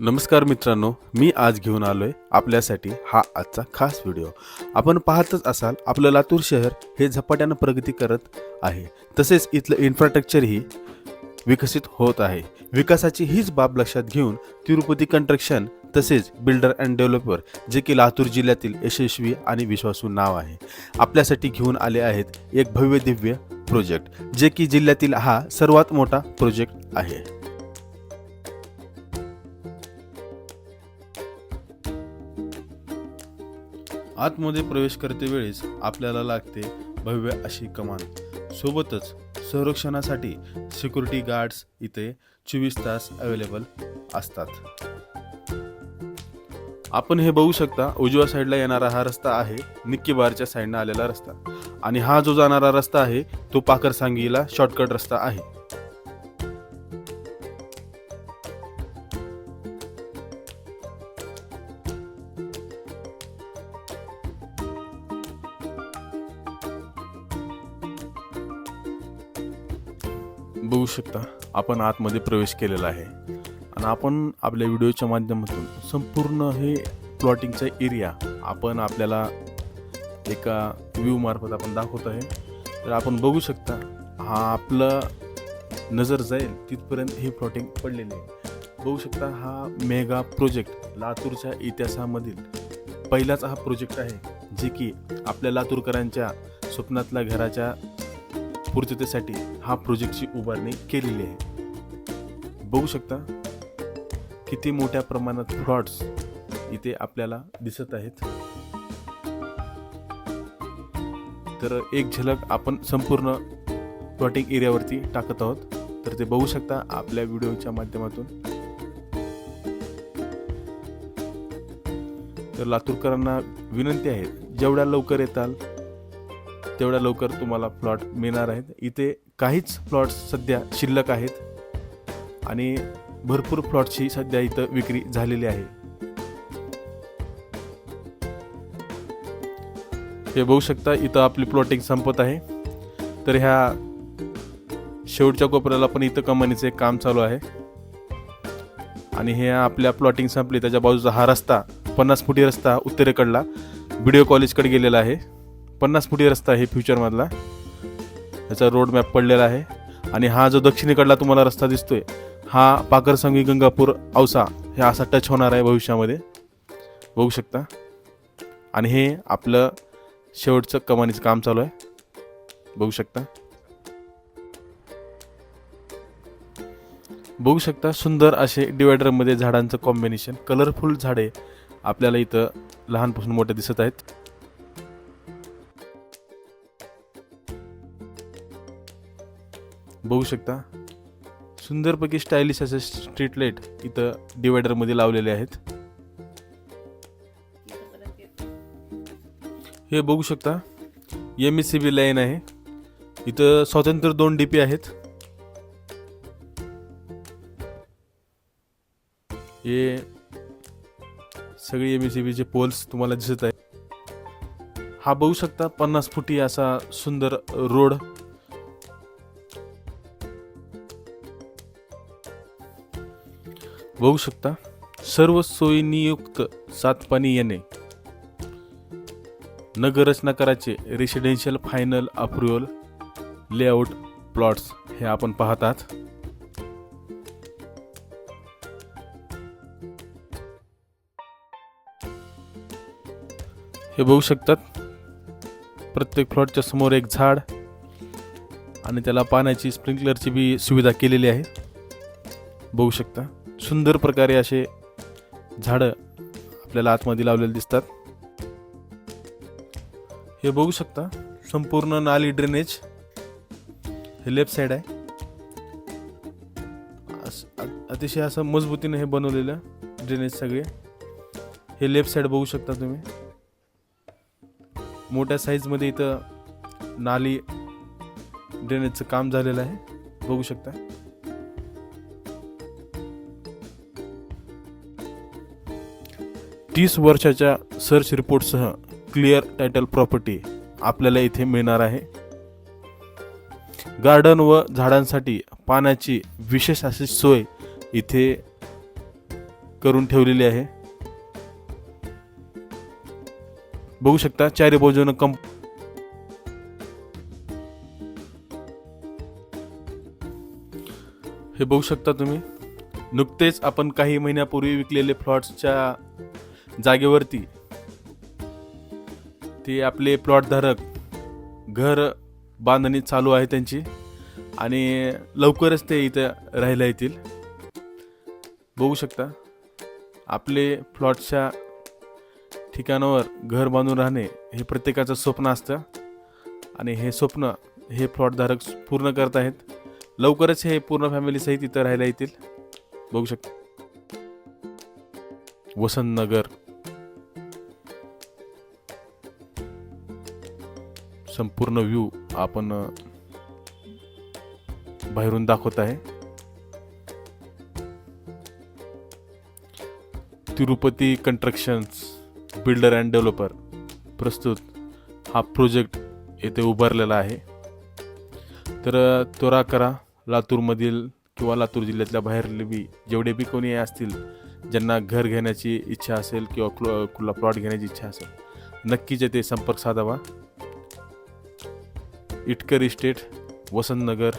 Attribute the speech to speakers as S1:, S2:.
S1: नमस्कार मित्रांनो मी आज घेऊन आलोय आपल्यासाठी हा आजचा खास व्हिडिओ. आपण पाहतच असाल आपलं लातूर शहर हे झपाट्यानं प्रगती करत आहे. तसेच इथलं इन्फ्रास्ट्रक्चरही विकसित होत आहे. विकासाची हीच बाब लक्षात घेऊन तिरुपती कंस्ट्रक्शन तसेच बिल्डर अँड डेव्हलपर जे की लातूर जिल्ह्यातील यशस्वी आणि विश्वासू नाव आहे आपल्यासाठी घेऊन आले आहेत एक भव्य दिव्य प्रोजेक्ट जे की जिल्ह्यातील हा सर्वात मोठा प्रोजेक्ट आहे. आतमध्ये प्रवेश करते वेळेस आपल्याला लागते भव्य अशी कमान. सोबतच संरक्षणासाठी सिक्युरिटी गार्ड्स इथे चोवीस तास अवेलेबल असतात. आपण हे बघू शकता उजव्या साईडला येणारा हा रस्ता आहे निक्की बारच्या साईडनं आलेला रस्ता. आणि हा जो जाणारा रस्ता आहे तो पाकरसांगीला शॉर्टकट रस्ता आहे. बघू शकता आपण आतमध्ये प्रवेश केलेला आहे. आणि आपण आपल्या व्हिडिओच्या माध्यमातून संपूर्ण हे प्लॉटिंगचा एरिया आपण आपल्याला एका व्ह्यूमार्फत आपण दाखवत आहे. तर आपण बघू शकता हा आपलं नजर जाईल तिथपर्यंत हे प्लॉटिंग पडलेले आहे. बघू शकता हा मेगा प्रोजेक्ट लातूरच्या इतिहासामधील पहिलाच हा प्रोजेक्ट आहे जे की आपल्या लातूरकरांच्या स्वप्नातल्या घराच्या पूर्ततेसाठी हा प्रोजेक्टची उभारणी केलेली आहे. बघू शकता किती मोठ्या प्रमाणात फ्लॉट्स इथे आपल्याला दिसत आहेत. तर एक झलक आपण संपूर्ण प्लॉटिंग एरियावरती टाकत आहोत. तर ते बघू शकता आपल्या व्हिडिओच्या माध्यमातून. तर लातूरकरांना विनंती आहे जेवढ्या लवकर येताल तेवढ्या लवकर तुम्हाला प्लॉट मिळणार आहेत. इथे काहीच प्लॉट्स सध्या शिल्लक आहेत आणि भरपूर प्लॉटची सध्या इथं विक्री झालेली आहे. हे बघू शकता इथं आपली प्लॉटिंग संपत आहे. तर ह्या शेवटच्या कोपऱ्याला पण इथं कमानीचे काम चालू आहे. आणि हे आपल्या प्लॉटिंग संपली त्याच्या बाजूचा हा रस्ता पन्नास फुटी रस्ता उत्तरेकडला. व्हिडिओ कॉलेजकडे गेलेला आहे. पन्नास फुटी रस्ता आहे फ्युचरमधला याचा रोड मॅप पडलेला आहे. आणि हा जो दक्षिणेकडला तुम्हाला रस्ता दिसतोय हा पाकरसंगी गंगापूर औसा हे असा टच होणार आहे भविष्यामध्ये. बघू शकता. आणि हे आपलं शेवटचं कमानीचं काम चालू आहे. बघू शकता. बघू शकता सुंदर असे डिवायडरमध्ये झाडांचं कॉम्बिनेशन कलरफुल झाडे आपल्याला इथं लहानपासून मोठे दिसत आहेत. बघू शकता. सुंदरपैकी स्टायलिश असे स्ट्रीट लाइट इथं डिवायडरमध्ये लावलेले आहेत. हे बघू शकता. M S C B line आहे. इथं स्वतंत्र दोन डी पी आहेत. हे सगळे एम एस सी बीचे पोल्स तुम्हाला दिसत आहे हा बघू शकता पन्नास फुटी असा सुंदर रोड. बघू शकता. सर्व सोयीनियुक्त सातपाणी येणे. नगर रचना करायचे residential final approval layout plots हे आपण पाहतात. हे बघू शकतात. प्रत्येक फ्लॉटच्या समोर एक झाड आणि त्याला पाण्याची स्प्रिंकलरची बी सुविधा केलेली आहे. बघू शकता. सुंदर प्रकारे असे झाडं आपल्याला आतमध्ये लावलेले दिसतात. हे बघू शकता संपूर्ण नाली ड्रेनेज हे लेफ्ट साईड आहे. अतिशय असं मजबूतीने हे बनवलेलं ड्रेनेज सगळे. हे लेफ्ट साईड बघू शकता तुम्ही. मोठ्या साईजमध्ये इथं नाली ड्रेनेजचं काम झालेलं आहे. बघू शकता. तीस वर्षाच्या सर्च रिपोर्टसह क्लिअर टायटल प्रॉपर्टी आपल्याला इथे मिळणार आहे. गार्डन व झाडांसाठी पाण्याची विशेष अशी सोय इथे करून ठेवलेली आहे. बघू शकता चारी बाजूनं कंप हे बघू शकता तुम्ही. नुकतेच आपण काही महिन्यापूर्वी विकलेले फ्लॉट्सच्या जागेवरती. ते आपले प्लॉटधारक घर बांधणी चालू आहे त्यांची आणि लवकरच ते इथं राहायला येतील. बघू शकता आपले प्लॉटच्या ठिकाणावर घर बांधून राहणे हे प्रत्येकाचं स्वप्न असतं आणि हे स्वप्न हे प्लॉटधारक पूर्ण करत आहेत. लवकरच हे पूर्ण फॅमिलीसहित इथं राहायला येतील. बघू शकता. वसंतनगर. संपूर्ण व्ह्यू आपण बाहेरून दाखवत आहे. Tirupati constructions builder and developer प्रस्तुत हा प्रोजेक्ट येथे उभारलेला आहे. तर त्वरा करा लातूरमधील किंवा लातूर जिल्ह्यातल्या बाहेरले बी जेवढे बी कोणी असतील ज्यांना घर घेण्याची इच्छा असेल किंवा क्लो कुठला प्लॉट घेण्याची इच्छा असेल नक्कीच येथे संपर्क साधावा. इटकर इस्टेट वसंतनगर